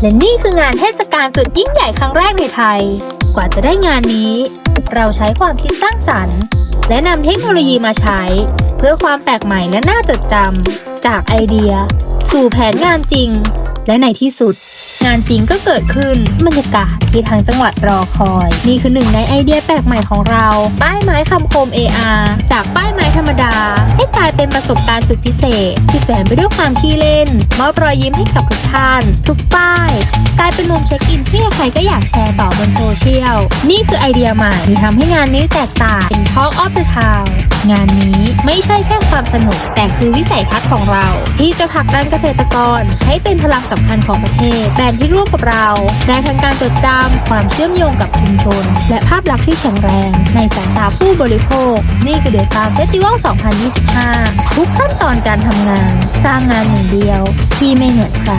และนี่คืองานเทศกาลสุดยิ่งใหญ่ครั้งแรกในไทย กว่าจะได้งานนี้ เราใช้ความคิดสร้างสรรค์ และนำเทคโนโลยีมาใช้ เพื่อความแปลกใหม่และน่าจดจำจากไอเดีย สู่แผนงานจริง และในที่สุด งานจริงก็เกิดขึ้นบรรยากาศที่ทางจังหวัดรอคอย นี่คือหนึ่งในไอเดียแปลกใหม่ของเรา ป้ายไม้คำคม AR จากป้ายไม้ธรรมดา ให้กลายเป็นประสบการณ์สุดพิเศษ ที่แฝงไปด้วยความขี้เล่นมอบรอยยิ้มให้กับทุกท่าน ทุกป้ายายเป็นมุมเช็คอินที่ใครก็อยากแชร์ต่อบนโซเชียล นี่คือไอเดียใหม่ที่ทำให้งานนี้แตกต่างเป็น Talk of the Town งานนี้ไม่ใช่แค่ความสนุก แต่คือวิสัยทัศน์ของเรา ที่จะผลักดันเกษตรกร ให้เป็นพลังสำคัญของประเทศแบรนด์ที่ร่วมกับเราได้ทั้งการจดจำความเชื่อมโยงกับชุมชน และภาพลักษณ์ที่แข็งแรง ในสายตาผู้บริโภค นี่คือเดตามเฟสติวัล 2025 ทุกขั้นตอนการทำงาน สร้างงานหนึ่งเดียว ที่ไม่เหมือนใคร